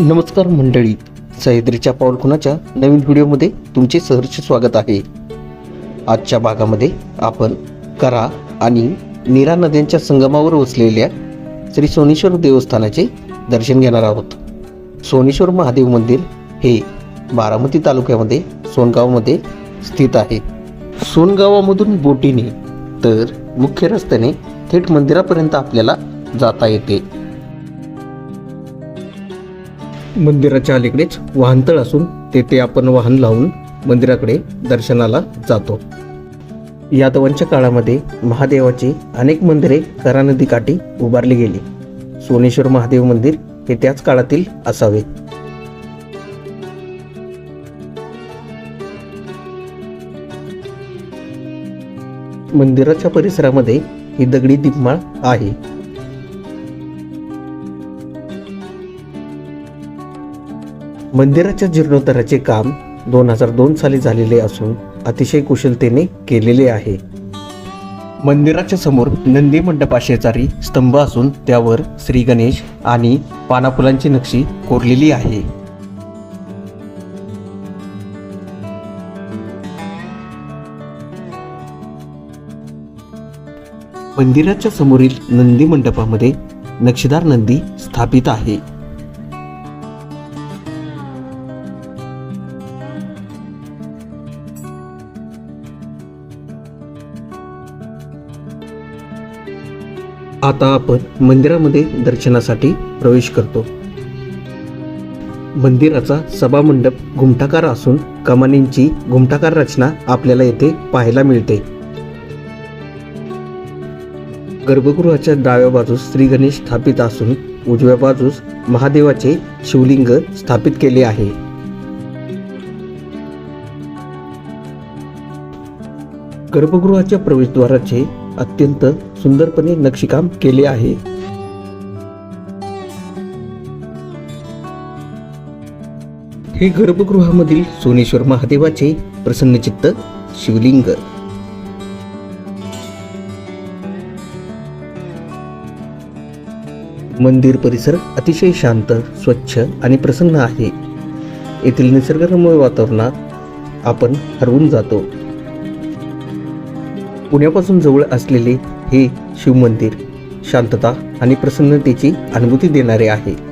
नमस्कार मंडळी सह्याद्रीच्या पाऊलखुणाच्या नवीन व्हिडिओमध्ये तुमचे सहर्ष स्वागत आहे. आजच्या भागामध्ये आपण करा आणि नीरा नद्यांच्या संगमावर वसलेल्या श्री सोनेश्वर देवस्थानाचे दर्शन घेणार आहोत. सोनेश्वर महादेव मंदिर हे बारामती तालुक्यामध्ये सोनगावमध्ये स्थित आहे. सोनगावामधून बोटीने तर मुख्य रस्त्याने थेट मंदिरापर्यंत आपल्याला जाता येते. मंदिराच्या अलीकडेच वाहनतळ असून तेथे आपण वाहन लावून मंदिराकडे दर्शनाला जातो. यादवांच्या काळामध्ये महादेवाची अनेक मंदिरे करा नदीकाठी उभारली गेली. सोनेश्वर महादेव मंदिर हे त्याच काळातील असावे. मंदिराच्या परिसरामध्ये ही दगडी दीपमाळ आहे. मंदिराच्या जीर्णोद्धाराचे काम दोन हजार दोन साली झालेले असून अतिशय कुशलतेने केलेले आहे. मंदिराच्या समोर नंदी मंडपा शेजारी स्तंभ असून त्यावर श्री गणेश आणि पानाफुलांची नक्षी कोरलेली आहे. मंदिराच्या समोरील नंदी मंडपामध्ये नक्षीदार नंदी स्थापित आहे. आता आपण मंदिरामध्ये दर्शनासाठी प्रवेश करतो. मंदिराचा सभामंडप घुमटाकार असून कमानींची घुमटाकार रचना आपल्याला येथे पाहायला मिळते. गर्भगृहाच्या डाव्या बाजूस श्री गणेश स्थापित असून उजव्या बाजूस महादेवाचे शिवलिंग स्थापित केले आहे. गर्भगृहाच्या प्रवेशद्वाराचे अत्यंत सुंदरपणे नक्षीकाम केले आहे. हे गर्भगृहामधील सोनेश्वर महादेवाचे प्रसन्नचित्त शिवलिंग. मंदिर परिसर अतिशय शांत स्वच्छ आणि प्रसन्न आहे. येथील निसर्गरम्य वातावरणात आपण हरवून जातो. पुण्यापासून जवळ असलेले हे शिवमंदिर शांतता आणि प्रसन्नतेची अनुभूती देणारे आहे.